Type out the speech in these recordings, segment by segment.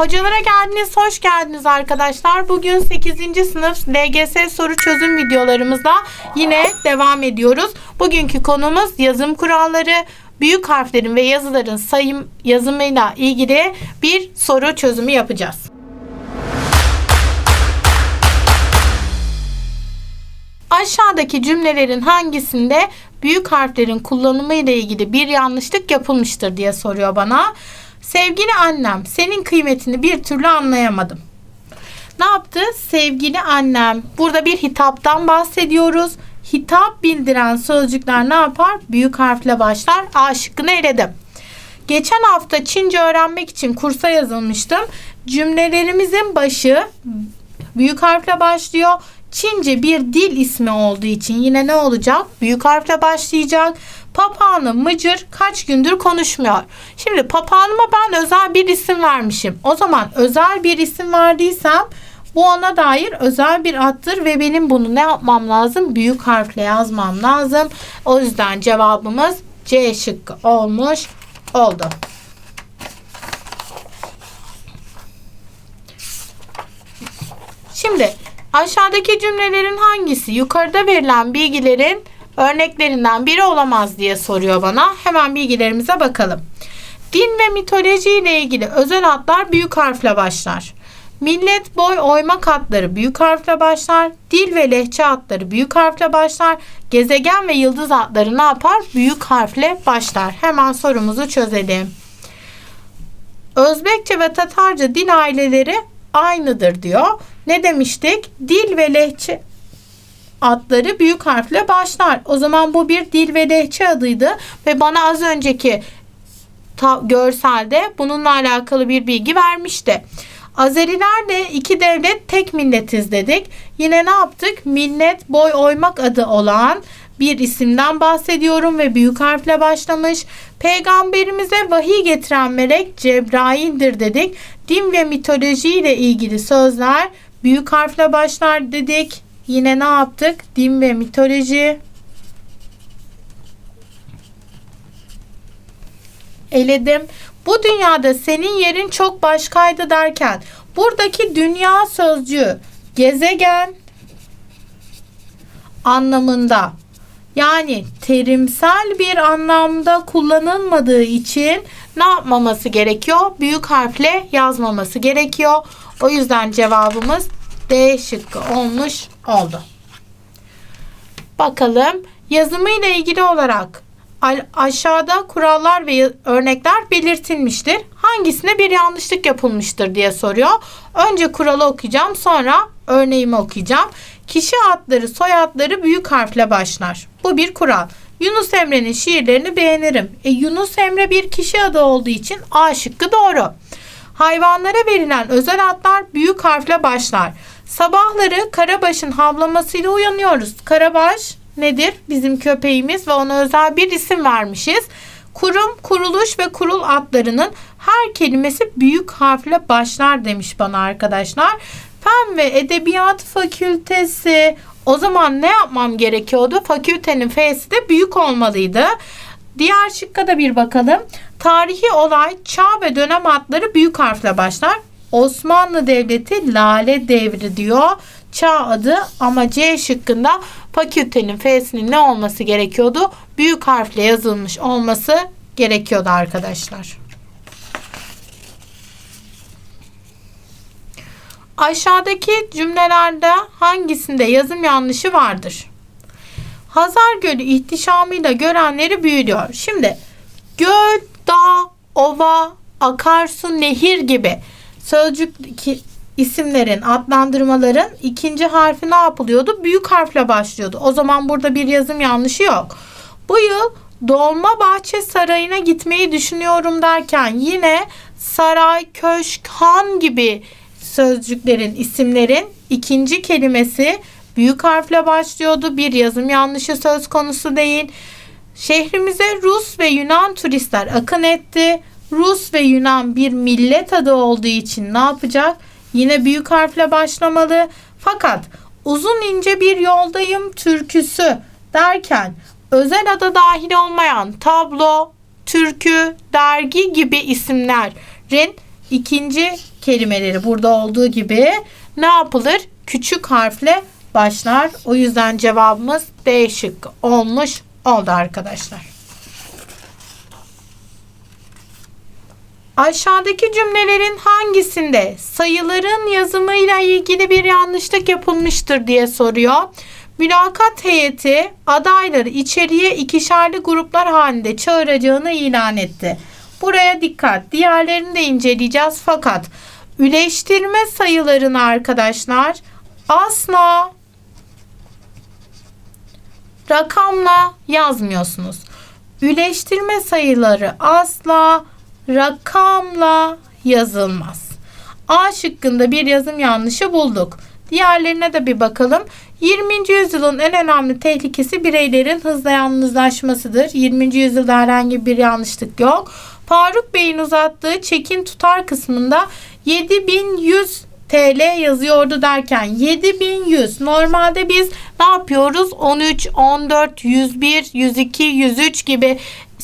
Hocalara geldiniz, hoş geldiniz arkadaşlar. Bugün 8. sınıf LGS soru çözüm videolarımızda yine devam ediyoruz. Bugünkü konumuz yazım kuralları. Büyük harflerin ve yazıların sayım yazımıyla ilgili bir soru çözümü yapacağız. Aşağıdaki cümlelerin hangisinde büyük harflerin kullanımı ile ilgili bir yanlışlık yapılmıştır diye soruyor bana. Sevgili annem, senin kıymetini bir türlü anlayamadım. Ne yaptı? Sevgili annem. Burada bir hitaptan bahsediyoruz. Hitap bildiren sözcükler ne yapar? Büyük harfle başlar. A şıkkını eledim. Geçen hafta Çince öğrenmek için kursa yazılmıştım. Cümlelerimizin başı büyük harfle başlıyor. Çince bir dil ismi olduğu için yine ne olacak? Büyük harfle başlayacak. Papağanım Mıcır kaç gündür konuşmuyor. Şimdi papağanıma ben özel bir isim vermişim. O zaman özel bir isim verdiysem bu ona dair özel bir addır ve benim bunu ne yapmam lazım? Büyük harfle yazmam lazım. O yüzden cevabımız C şıkkı olmuş oldu. Şimdi aşağıdaki cümlelerin hangisi yukarıda verilen bilgilerin örneklerinden biri olamaz diye soruyor bana. Hemen bilgilerimize bakalım. Din ve mitoloji ile ilgili özel adlar büyük harfle başlar. Millet boy oymak adları büyük harfle başlar. Dil ve lehçe adları büyük harfle başlar. Gezegen ve yıldız adları ne yapar? Büyük harfle başlar. Hemen sorumuzu çözelim. Özbekçe ve Tatarca dil aileleri aynıdır diyor. Ne demiştik? Dil ve lehçe adları büyük harfle başlar. O zaman bu bir dil ve lehçe adıydı ve bana az önceki görselde bununla alakalı bir bilgi vermişti. Azerilerle iki devlet tek milletiz dedik. Yine ne yaptık? Millet boy oymak adı olan bir isimden bahsediyorum ve büyük harfle başlamış. Peygamberimize vahiy getiren melek Cebrail'dir dedik. Din ve mitoloji ile ilgili sözler büyük harfle başlar dedik. Yine ne yaptık? Din ve mitoloji. Eledim. Bu dünyada senin yerin çok başkaydı derken buradaki dünya sözcüğü gezegen anlamında yani terimsel bir anlamda kullanılmadığı için ne yapmaması gerekiyor? Büyük harfle yazmaması gerekiyor. O yüzden cevabımız D şıkkı olmuş oldu. Bakalım yazımıyla ilgili olarak aşağıda kurallar ve örnekler belirtilmiştir. Hangisine bir yanlışlık yapılmıştır diye soruyor. Önce kuralı okuyacağım sonra örneğimi okuyacağım. Kişi adları soy adları büyük harfle başlar. Bu bir kural. Yunus Emre'nin şiirlerini beğenirim. E, Yunus Emre bir kişi adı olduğu için A şıkkı doğru. Hayvanlara verilen özel adlar büyük harfle başlar. Sabahları Karabaş'ın havlamasıyla uyanıyoruz. Karabaş nedir? Bizim köpeğimiz ve ona özel bir isim vermişiz. Kurum, kuruluş ve kurul adlarının her kelimesi büyük harfle başlar demiş bana arkadaşlar. Fen ve Edebiyat Fakültesi o zaman ne yapmam gerekiyordu? Fakültenin F'si de büyük olmalıydı. Diğer şıkka da bir bakalım. Tarihi olay, çağ ve dönem adları büyük harfle başlar. Osmanlı Devleti Lale Devri diyor. Çağ adı ama C şıkkında fakültenin F'sinin ne olması gerekiyordu? Büyük harfle yazılmış olması gerekiyordu arkadaşlar. Aşağıdaki cümlelerde hangisinde yazım yanlışı vardır? Hazar Gölü ihtişamıyla görenleri büyülüyor. Şimdi göl, dağ, ova, akarsu, nehir gibi sözcük isimlerin, adlandırmaların ikinci harfi ne yapılıyordu? Büyük harfle başlıyordu. O zaman burada bir yazım yanlışı yok. Bu yıl Dolmabahçe Sarayı'na gitmeyi düşünüyorum derken yine saray, köşk, han gibi sözcüklerin, isimlerin ikinci kelimesi büyük harfle başlıyordu. Bir yazım yanlışı söz konusu değil. Şehrimize Rus ve Yunan turistler akın etti. Rus ve Yunan bir millet adı olduğu için ne yapacak? Yine büyük harfle başlamalı. Fakat uzun ince bir yoldayım türküsü derken özel ada dahil olmayan tablo, türkü, dergi gibi isimlerin ikinci kelimeleri burada olduğu gibi ne yapılır? Küçük harfle başlar. O yüzden cevabımız D şıkkı olmuş oldu arkadaşlar. Aşağıdaki cümlelerin hangisinde sayıların yazımıyla ilgili bir yanlışlık yapılmıştır diye soruyor. Mülakat heyeti adayları içeriye ikişerli gruplar halinde çağıracağını ilan etti. Buraya dikkat. Diğerlerini de inceleyeceğiz fakat üleştirme sayılarını arkadaşlar asla rakamla yazmıyorsunuz. Üleştirme sayıları asla rakamla yazılmaz. A şıkkında bir yazım yanlışı bulduk. Diğerlerine de bir bakalım. 20. yüzyılın en önemli tehlikesi bireylerin hızla yalnızlaşmasıdır. 20. yüzyılda herhangi bir yanlışlık yok. Faruk Bey'in uzattığı çekin tutar kısmında 7100 TL yazıyordu derken 7100 normalde biz ne yapıyoruz 13 14 101 102 103 gibi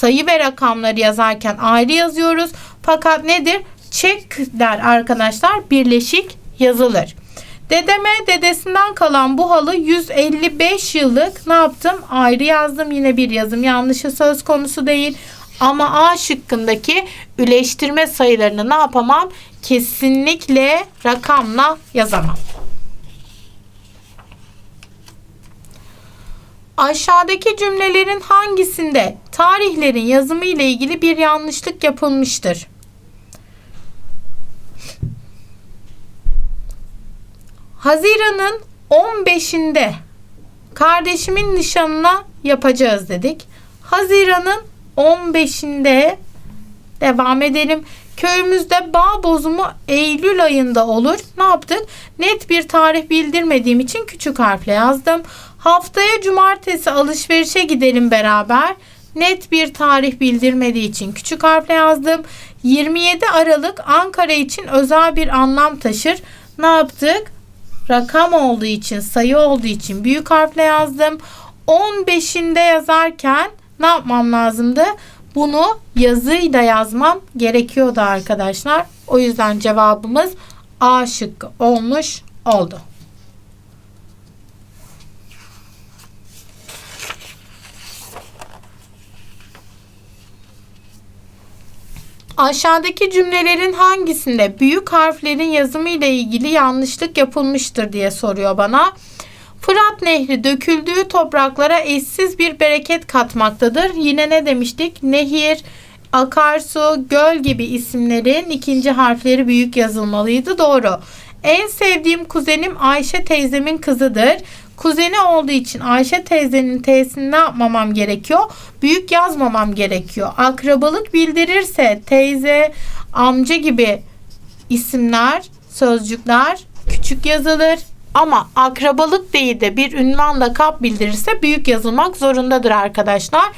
sayı ve rakamları yazarken ayrı yazıyoruz. Fakat nedir? Çekler arkadaşlar birleşik yazılır. Dedeme dedesinden kalan bu halı 155 yıllık. Ne yaptım? Ayrı yazdım. Yine bir yazım yanlışı söz konusu değil. Ama A şıkkındaki üleştirme sayılarını ne yapamam? Kesinlikle rakamla yazamam. Aşağıdaki cümlelerin hangisinde tarihlerin yazımı ile ilgili bir yanlışlık yapılmıştır? Haziran'ın 15'inde kardeşimin nişanına yapacağız dedik. Haziran'ın 15'inde devam edelim. Köyümüzde bağ bozumu Eylül ayında olur. Ne yaptık? Net bir tarih bildirmediğim için küçük harfle yazdım. Haftaya cumartesi alışverişe gidelim beraber. Net bir tarih bildirmediği için küçük harfle yazdım. 27 Aralık Ankara için özel bir anlam taşır. Ne yaptık? Rakam olduğu için, sayı olduğu için büyük harfle yazdım. 15'inde yazarken ne yapmam lazımdı? Bunu yazıyla yazmam gerekiyordu arkadaşlar. O yüzden cevabımız A şıkkı olmuş oldu. Aşağıdaki cümlelerin hangisinde büyük harflerin yazımı ile ilgili yanlışlık yapılmıştır diye soruyor bana. Fırat Nehri döküldüğü topraklara eşsiz bir bereket katmaktadır. Yine ne demiştik? Nehir, akarsu, göl gibi isimlerin ikinci harfleri büyük yazılmalıydı. Doğru. En sevdiğim kuzenim Ayşe teyzemin kızıdır. Kuzeni olduğu için Ayşe teyzenin T'sini ne yapmamam gerekiyor? Büyük yazmamam gerekiyor. Akrabalık bildirirse teyze, amca gibi isimler, sözcükler küçük yazılır. Ama akrabalık değil de bir ünvan lakap bildirirse büyük yazılmak zorundadır arkadaşlar.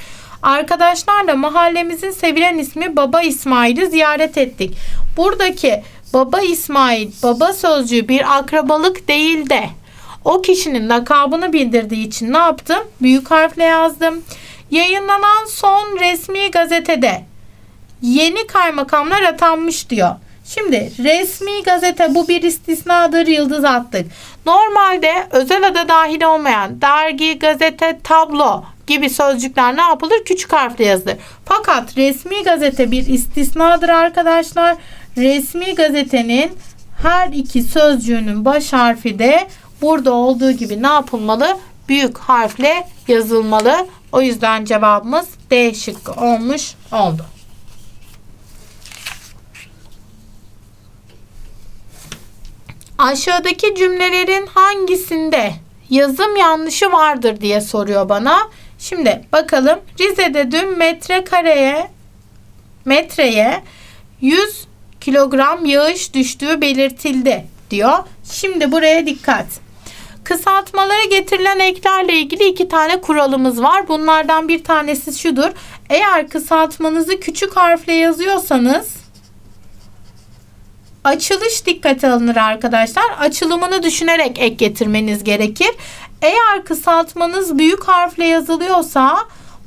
Arkadaşlarla mahallemizin sevilen ismi Baba İsmail'i ziyaret ettik. Buradaki Baba İsmail, baba sözcüğü bir akrabalık değil de o kişinin lakabını bildirdiği için ne yaptım? Büyük harfle yazdım. Yayınlanan son resmi gazetede yeni kaymakamlar atanmış diyor. Şimdi resmi gazete bu bir istisnadır yıldız attık. Normalde özel adı dahil olmayan dergi, gazete, tablo gibi sözcükler ne yapılır? Küçük harfle yazılır. Fakat resmi gazete bir istisnadır arkadaşlar. Resmi gazetenin her iki sözcüğünün baş harfi de burada olduğu gibi ne yapılmalı? Büyük harfle yazılmalı. O yüzden cevabımız D şıkkı olmuş oldu. Aşağıdaki cümlelerin hangisinde yazım yanlışı vardır diye soruyor bana. Şimdi bakalım Rize'de dün metrekareye metreye 100 kilogram yağış düştüğü belirtildi diyor. Şimdi buraya dikkat. Kısaltmalara getirilen eklerle ilgili iki tane kuralımız var. Bunlardan bir tanesi şudur. Eğer kısaltmanızı küçük harfle yazıyorsanız açılış dikkate alınır arkadaşlar. Açılımını düşünerek ek getirmeniz gerekir. Eğer kısaltmanız büyük harfle yazılıyorsa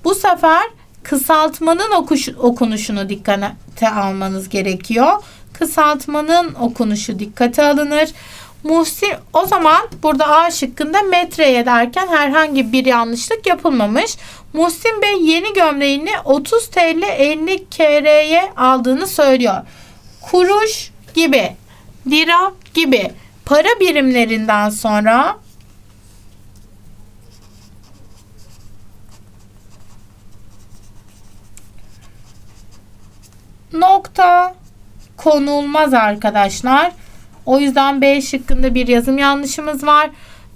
bu sefer kısaltmanın okuş, okunuşunu dikkate almanız gerekiyor. kısaltmanın okunuşu dikkate alınır. Muhsin o zaman burada A şıkkında metreye derken herhangi bir yanlışlık yapılmamış. Muhsin Bey yeni gömleğini 30 TL 50 KR'ye aldığını söylüyor. Kuruş gibi, lira gibi para birimlerinden sonra nokta konulmaz arkadaşlar. O yüzden B şıkkında bir yazım yanlışımız var.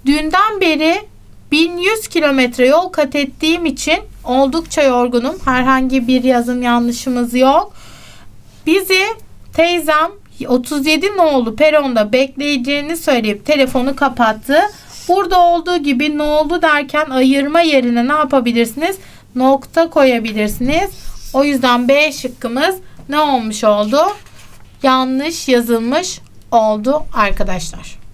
Dünden beri 1100 kilometre yol kat ettiğim için oldukça yorgunum. Herhangi bir yazım yanlışımız yok. Bizi teyzem 37 nolu peronda bekleyeceğini söyleyip telefonu kapattı. Burada olduğu gibi ne oldu derken ayırma yerine ne yapabilirsiniz? Nokta koyabilirsiniz. O yüzden B şıkkımız ne olmuş oldu? Yanlış yazılmış oldu arkadaşlar.